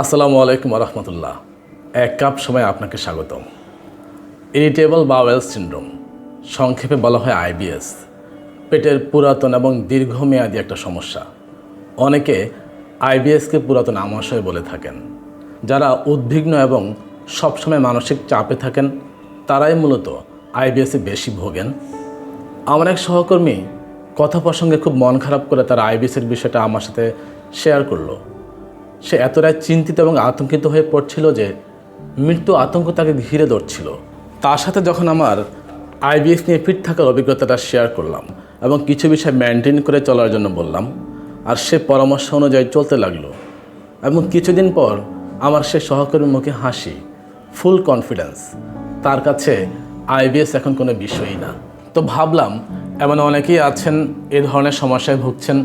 আসসালামু আলাইকুম রহমতুল্লাহ এক কাপ সময় আপনাকে স্বাগতম। ইরিটেবল বাওয়েল সিন্ড্রোম সংক্ষেপে বলা হয় আইবিএস পেটের পুরাতন এবং দীর্ঘমেয়াদী একটা সমস্যা। অনেকে আইবিএসকে পুরাতন আমাশয় বলে থাকেন। যারা উদ্বিগ্ন এবং সবসময় মানসিক চাপে থাকেন, তারাই মূলত আইবিএসে বেশি ভোগেন। আমার এক সহকর্মী কথা প্রসঙ্গে খুব মন খারাপ করে তার আইবিএসের বিষয়টা আমার সাথে শেয়ার করল। সে এতটাই চিন্তিত এবং আতঙ্কিত হয়ে পড়ছিল যে মৃত্যু আতঙ্ক তাকে ঘিরে ধরছিল। তার সাথে যখন আমার আইবিএস নিয়ে ফিট থাকার অভিজ্ঞতাটা শেয়ার করলাম এবং কিছু বিষয় মেনটেন করে চলার জন্য বললাম, আর সে পরামর্শ অনুযায়ী চলতে লাগল এবং কিছুদিন পর আমার সে সহকর্মীর মুখে হাসি, ফুল কনফিডেন্স। তার কাছে আইবিএস এখন কোনো বিষয়ই না। তো ভাবলাম, এমন অনেকেই আছেন, এ ধরনের সমস্যায় ভুগছেন,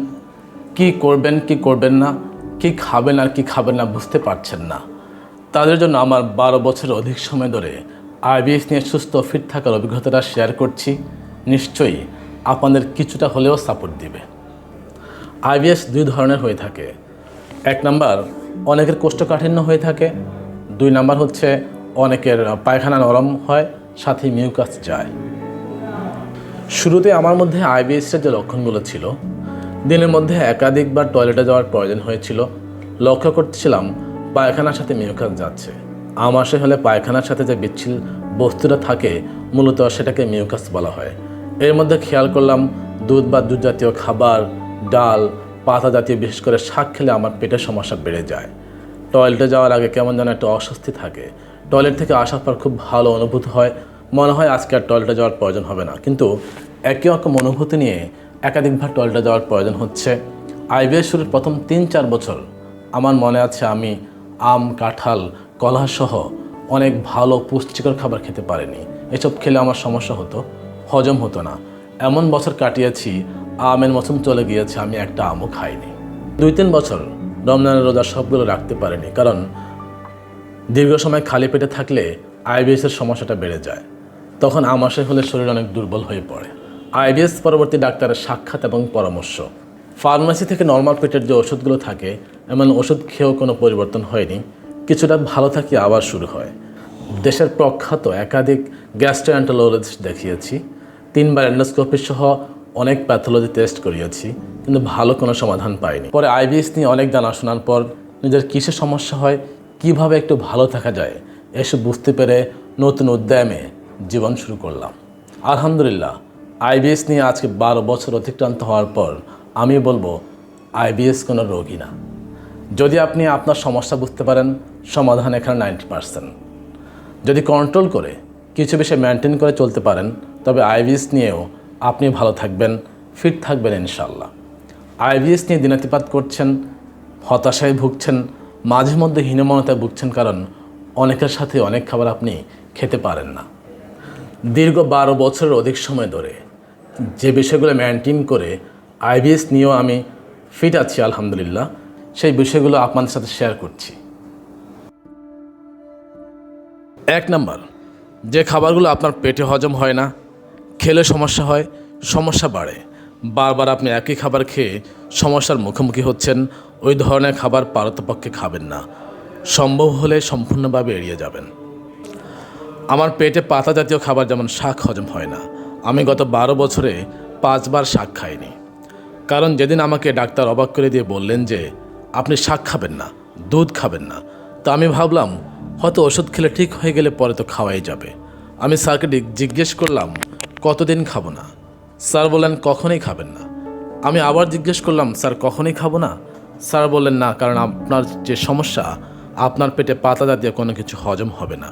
কি করবেন কি করবেন না কি খাবেন আর কি খাবেন না বুঝতে পারছেন না। তাদের জন্য আমার বারো বছরের অধিক সময় ধরে আইবিএস নিয়ে সুস্থ ফিট থাকার অভিজ্ঞতাটা শেয়ার করছি। নিশ্চয়ই আপনাদের কিছুটা হলেও সাপোর্ট দিবে। আইবিএস দুই ধরনের হয়ে থাকে। এক নাম্বার, অনেকের কোষ্ঠকাঠিন্য হয়ে থাকে। দুই নাম্বার হচ্ছে অনেকের পায়খানা নরম হয়, সাথে মিউকাস যায়। শুরুতে আমার মধ্যে আইবিএসের যে লক্ষণগুলো ছিল দিনের মধ্যে একাধিকবার টয়লেটে যাওয়ার প্রয়োজন হয়েছিল। লক্ষ্য করতেছিলাম, পায়খানার সাথে মিউকাস যাচ্ছে। আমাশে হলে পায়খানার সাথে যে বিচ্ছিল বস্তুটা থাকে, মূলত সেটাকে মিউকাস বলা হয়। এর মধ্যে খেয়াল করলাম, দুধ বা দুধ জাতীয় খাবার, ডাল, পাতা জাতীয়, বিশেষ করে শাক খেলে আমার পেটের সমস্যা বেড়ে যায়। টয়লেটে যাওয়ার আগে কেমন যেন একটা অস্বস্তি থাকে। টয়লেট থেকে আসার পর খুব ভালো অনুভূতি হয়। মনে হয় আজকে আর টয়লেটে যাওয়ার প্রয়োজন হবে না। কিন্তু একই রকম অনুভূতি নিয়ে একাধিকবার টয়লেটে যাওয়ার প্রয়োজন হচ্ছে। আইবিএস শুরুর প্রথম তিন চার বছর আমার মনে আছে আমি আম, কাঁঠাল কলাসহ অনেক ভালো পুষ্টিকর খাবার খেতে পারিনি। এসব খেলে আমার সমস্যা হতো, হজম হতো না। এমন বছর কাটিয়েছি, আমের মৌসুম চলে গিয়েছে, আমি একটা আমও খাইনি। দুই তিন বছর রমজানের রোজা সবগুলো রাখতে পারিনি, কারণ দীর্ঘ সময় খালি পেটে থাকলে আইবিএসের সমস্যাটা বেড়ে যায়। তখন আমাশয় হলে শরীর অনেক দুর্বল হয়ে পড়ে। আইবিএস পরবর্তী ডাক্তারের সাক্ষাৎ এবং পরামর্শ। ফার্মেসি থেকে নর্মাল পেটের যে ওষুধগুলো থাকে, এমন ওষুধ খেয়েও কোনো পরিবর্তন হয়নি। কিছুটা ভালো থাকি আবার শুরু হয়। দেশের প্রখ্যাত একাধিক গ্যাস্ট্রোএন্টোলজিস্ট দেখিয়েছি। তিনবার এন্ডোস্কোপি সহ অনেক প্যাথোলজি টেস্ট করিয়েছি, কিন্তু ভালো কোনো সমাধান পাইনি। পরে আইবিএস নিয়ে অনেক জানা শোনার পর নিজের কিসের সমস্যা হয়, কীভাবে একটু ভালো থাকা যায়, এসব বুঝতে পেরে নতুন উদ্যমে জীবন শুরু করলাম। আলহামদুলিল্লাহ আইবিএস নিয়ে আজকে বারো বছর অতিক্রান্ত হওয়ার পর আমি বলব, আইবিএস কোনো রোগী না। যদি আপনি আপনার সমস্যা বুঝতে পারেন, সমাধান এখানে নাইনটি পার্সেন্ট। যদি কন্ট্রোল করে, কিছু বিষয় মেনটেন করে চলতে পারেন, তবে আইবিএস নিয়েও আপনি ভালো থাকবেন ফিট থাকবেন ইনশাল্লাহ আইবিএস নিয়ে দিনাতিপাত করছেন, হতাশায় ভুগছেন, মাঝে মধ্যে হীনমনতায় ভুগছেন কারণ অনেকের সাথে অনেক খাবার আপনি খেতে পারেন না। দীর্ঘ বারো বছরের অধিক সময় ধরে যে বিষয়গুলো মেনটেন করে আইবিএস নিয়েও আমি ফিট আছি, আলহামদুলিল্লাহ। সেই বিষয়গুলো আপনাদের সাথে শেয়ার করছি। এক নাম্বার, যে খাবারগুলো আপনার পেটে হজম হয় না, খেলে সমস্যা হয়, সমস্যা বাড়ে। বারবার আপনি একই খাবার খেয়ে সমস্যার মুখোমুখি হচ্ছেন, ওই ধরনের খাবার পারতপক্ষে খাবেন না। সম্ভব হলে সম্পূর্ণভাবে এড়িয়ে যাবেন। আমার পেটে পাতা জাতীয় খাবার যেমন শাক হজম হয় না আমি গত বারো বছরে পাঁচবার শাক খাইনি। কারণ যেদিন আমাকে ডাক্তার অবাক করে দিয়ে বললেন যে, আপনি শাক খাবেন না, দুধ খাবেন না, তা আমি ভাবলাম, হয়তো ওষুধ খেলে ঠিক হয়ে গেলে পরে তো খাওয়াই যাবে। আমি স্যারকে জিজ্ঞেস করলাম, কতদিন খাব না? স্যার বললেন, কখনোই খাবেন না। আমি আবার জিজ্ঞেস করলাম, স্যার, কখনোই খাব না? স্যার বললেন, না, কারণ আপনার যে সমস্যা, আপনার পেটে পাতা জাতীয় কোনো কিছু হজম হবে না।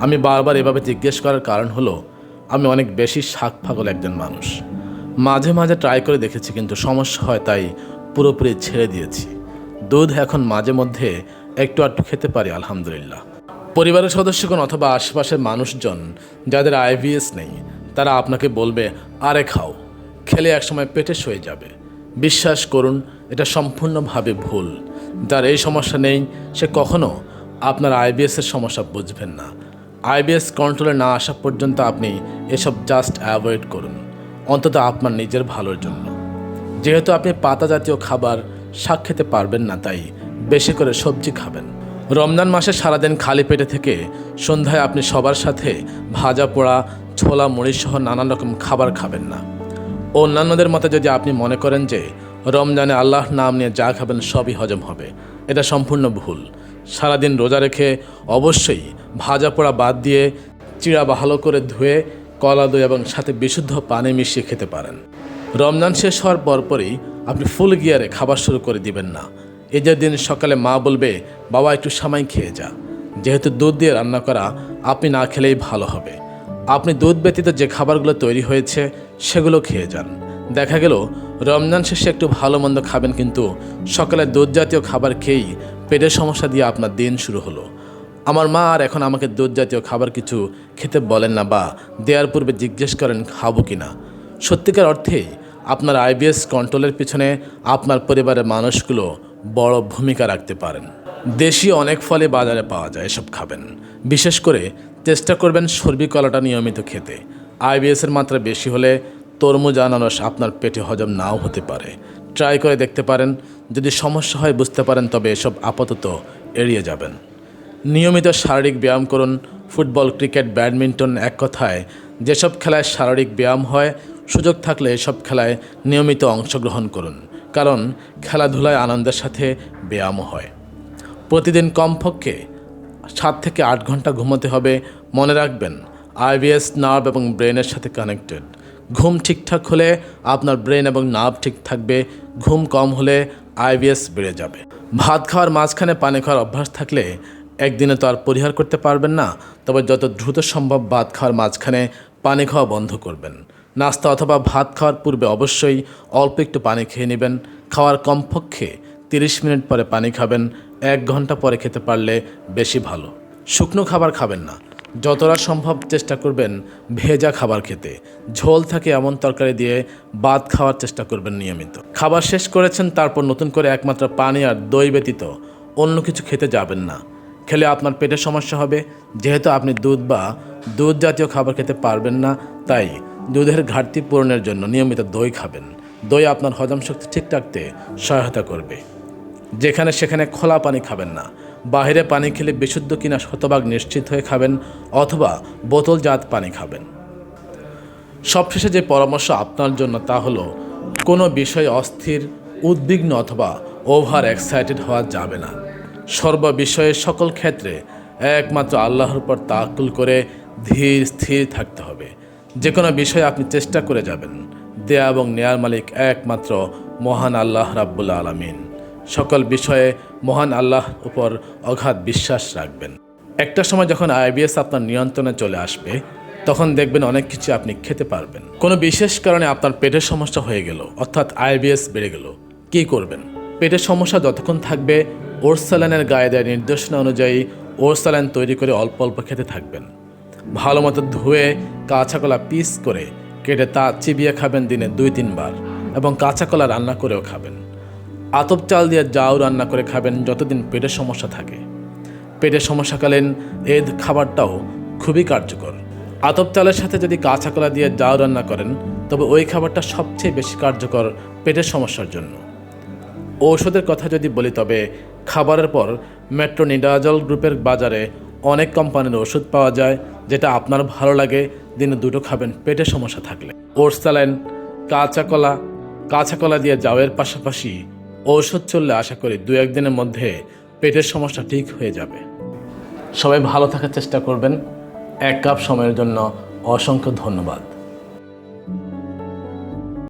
আমি বারবার এভাবে জিজ্ঞেস করার কারণ হলো আমি অনেক বেশি শাক পাগল একজন মানুষ। মাঝে মাঝে ট্রাই করে দেখেছি, কিন্তু সমস্যা হয় তাই পুরোপুরি ছেড়ে দিয়েছি। দুধ এখন মাঝে মধ্যে একটু আধটু খেতে পারি, আলহামদুলিল্লাহ। পরিবারের সদস্যগণ অথবা আশেপাশের মানুষজন যাদের আইভিএস নেই, তারা আপনাকে বলবে, আরে খাও, খেলে একসময় পেটে সয়ে যাবে। বিশ্বাস করুন, এটা সম্পূর্ণভাবে ভুল। যার এই সমস্যা নেই, সে কখনো আপনার আইবিএসের সমস্যা বুঝবেন না। আইবিএস কন্ট্রোলে না আসা পর্যন্ত আপনি এসব জাস্ট অ্যাভয়েড করুন। অন্তত আপনার নিজের ভালোর জন্য। যেহেতু আপনি পাতা জাতীয় খাবার, শাক খেতে পারবেন না, তাই বেশি করে সবজি খাবেন। রমজান মাসে সারাদিন খালি পেটে থেকে সন্ধ্যায় আপনি সবার সাথে ভাজা পোড়া, ছোলা মুড়ি সহ নানান রকম খাবার খাবেন না। অন্যান্যদের মতে যদি আপনি মনে করেন যে রমজানে আল্লাহ নাম নিয়ে যা খাবেন সবই হজম হবে, এটা সম্পূর্ণ ভুল। সারাদিন রোজা রেখে অবশ্যই ভাজা পোড়া বাদ দিয়ে চিড়া ভালো করে ধুয়ে, কলা দই এবং সাথে বিশুদ্ধ পানি মিশিয়ে খেতে পারেন। রমজান শেষ হওয়ার পরপরই আপনি ফুল গিয়ারে খাবার শুরু করে দিবেন না। যে দিন সকালে মা বলবে, বাবা, একটু সামাই খেয়ে যা। যেহেতু দুধ দিয়ে রান্না করা, আপনি না খেলেই ভালো হবে। আপনি দুধ ব্যতীত যে খাবারগুলো তৈরি হয়েছে, সেগুলো খেয়ে যান। দেখা গেল, রমজান শেষে একটু ভালো মন্দ খাবেন কিন্তু সকালে দুধ জাতীয় খাবার খেয়েই পেটের সমস্যা দিয়ে আপনার দিন শুরু হলো। আমার মা আর এখন আমাকে দুধ জাতীয় খাবার কিছু খেতে বলেন না বা দেওয়ার পূর্বে জিজ্ঞেস করেন, খাব কি না? সত্যিকার অর্থে, আপনার আইবিএস কন্ট্রোলের পিছনে আপনার পরিবারের মানুষগুলো বড় ভূমিকা রাখতে পারেন। দেশি অনেক ফলে বাজারে পাওয়া যায় এসব খাবেন। বিশেষ করে চেষ্টা করবেন সর্বি কলাটা নিয়মিত খেতে। আইবিএসের মাত্রা বেশি হলে তরমুজ আনারস আপনার পেটে হজম নাও হতে পারে। ট্রাই করে দেখতে পারেন। যদি সমস্যা হয় বুঝতে পারেন, তবে এসব আপাতত এড়িয়ে যাবেন। নিয়মিত শারীরিক ব্যায়াম করুন। ফুটবল, ক্রিকেট, ব্যাডমিন্টন এক কথায়। যেসব খেলায় শারীরিক ব্যায়াম হয়, সুযোগ থাকলে এসব খেলায় নিয়মিত অংশগ্রহণ করুন। কারণ খেলাধুলায় আনন্দের সাথে ব্যায়ামও হয়। প্রতিদিন কমপক্ষে সাত থেকে আট ঘণ্টা ঘুমোতে হবে। মনে রাখবেন, আইবিএস, নার্ভ এবং ব্রেনের সাথে কানেক্টেড। ঘুম ঠিকঠাক হলে আপনার ব্রেন এবং নার্ভ ঠিক থাকবে। ঘুম কম হলে আইবিএস বেড়ে যাবে। ভাত খাওয়ার মাঝখানে পানি খাওয়ার অভ্যাস থাকলে একদিনে তো আর পরিহার করতে পারবেন না, তবে যত দ্রুত সম্ভব ভাত খাওয়ার মাঝখানে পানি খাওয়া বন্ধ করবেন। নাস্তা অথবা ভাত খাওয়ার পূর্বে অবশ্যই অল্প একটু পানি খেয়ে নেবেন। খাওয়ার কমপক্ষে তিরিশ মিনিট পরে পানি খাবেন, এক ঘণ্টা পরে খেতে পারলে বেশি ভালো। শুকনো খাবার খাবেন না। যতটা সম্ভব চেষ্টা করবেন ভেজা খাবার খেতে। ঝোল থাকে এমন তরকারি দিয়ে ভাত খাওয়ার চেষ্টা করবেন নিয়মিত। খাবার শেষ করেছেন, তারপর নতুন করে একমাত্র পানি আর দই ব্যতীত অন্য কিছু খেতে যাবেন না। খেলে আপনার পেটের সমস্যা হবে। যেহেতু আপনি দুধ বা দুধ জাতীয় খাবার খেতে পারবেন না, তাই দুধের ঘাটতি পূরণের জন্য নিয়মিত দই খাবেন। দই আপনার হজম শক্তি ঠিক রাখতে সহায়তা করবে। যেখানে সেখানে খোলা পানি খাবেন না। বাইরে পানি খেলে বিশুদ্ধ কিনা শতভাগ নিশ্চিত হয়ে খাবেন অথবা বোতলজাত পানি খাবেন। সবশেষে যে পরামর্শ আপনার জন্য তা হলো, কোনো বিষয়ে অস্থির, উদ্বিগ্ন অথবা ওভার এক্সাইটেড হওয়া যাবে না। সর্ব বিষয়ে সকল ক্ষেত্রে একমাত্র আল্লাহর উপর তাকুল করে ধীর, স্থির থাকতে হবে। যে কোনো বিষয়ে আপনি চেষ্টা করে যাবেন। দেয়া এবং নেয়ার মালিক একমাত্র মহান আল্লাহ রাব্বুল আলমিন। সকল বিষয়ে মহান আল্লাহর উপর অগাধ বিশ্বাস রাখবেন। একটা সময় যখন আইবিএস আপনার নিয়ন্ত্রণে চলে আসবে, তখন দেখবেন অনেক কিছু আপনি খেতে পারবেন। কোনো বিশেষ কারণে আপনার পেটের সমস্যা হয়ে গেল, অর্থাৎ আইবিএস বেড়ে গেল। কী করবেন? পেটের সমস্যা যতক্ষণ থাকবে ওরসালানের গায়ে দেয় নির্দেশনা অনুযায়ী ওরসালান তৈরি করে অল্প অল্প খেতে থাকবেন। ভালো মতো ধুয়ে কাঁচা কলা পিস করে কেটে তা চিবিয়ে খাবেন দিনে দুই তিনবার এবং কাঁচা কলা রান্না করেও খাবেন। আতপ চাল দিয়ে জাউ রান্না করে খাবেন যতদিন পেটের সমস্যা থাকে। পেটের সমস্যাকালীন এই খাবারটাও খুবই কার্যকর। আতপ চালের সাথে যদি কাঁচা কলা দিয়ে জাউ রান্না করেন, তবে ওই খাবারটা সবচেয়ে বেশি কার্যকর পেটের সমস্যার জন্য। ঔষধের কথা যদি বলি তবে খাবারের পর মেট্রোনিডাজল গ্রুপের বাজারে অনেক কোম্পানির ওষুধ পাওয়া যায়, যেটা আপনার ভালো লাগে, দিনে দুটো খাবেন পেটের সমস্যা থাকলে। ওটস স্যালাইন কাঁচা কলা কাঁচা কলা দিয়ে জাওয়ের পাশাপাশি ঔষধ চললে আশা করি দু একদিনের মধ্যে পেটের সমস্যা ঠিক হয়ে যাবে। সবাই ভালো থাকার চেষ্টা করবেন। এক কাপ সময়ের জন্য অসংখ্য ধন্যবাদ।